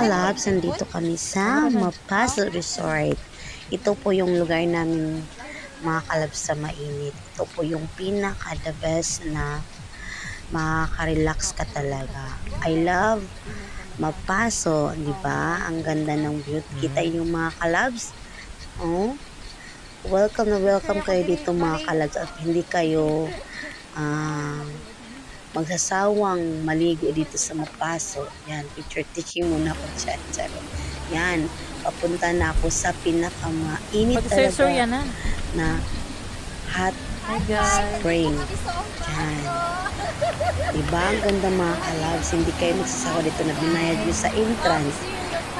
kalabs, nandito kami sa Mapaso Resort. Ito po yung lugar namin mga kalabs sa mainit. Ito po yung pinaka-the best na makaka-relax ka talaga. I love Mapaso, di ba? Ang ganda ng view. Kita yung mga kalabs. Oh, welcome na welcome kayo dito mga kalabs at hindi kayo ah, magsasawang maligo dito sa Mapaso. Yan, picture teaching muna ako dyan. Charot. Yan, papunta na ako sa pinakamainit talaga yan ah. na hot Hi guys. spring. Yan. Diba? Ang ganda mga kalabs. Hindi kayo magsasawa dito na binayad nyo sa entrance.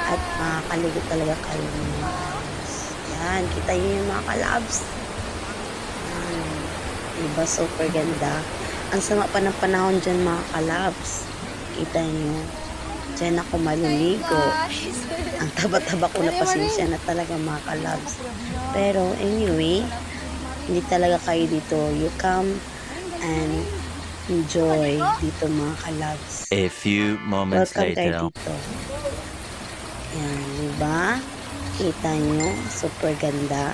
At makakaligo talaga kayo mga kalabs. Yan. Kita nyo yung mga kalabs. Yan. Diba? Super ganda. Ang sama pa ng panahon dyan mga kalabs. Kita nyo. Diyan ako maliligo. Ang taba-taba ko na pasensya na talaga mga kalabs. Pero anyway, hindi talaga kayo dito. You come and enjoy dito mga kalabs. A few moments Welcome kayo later. dito. Yan, di ba? Kita nyo, super ganda.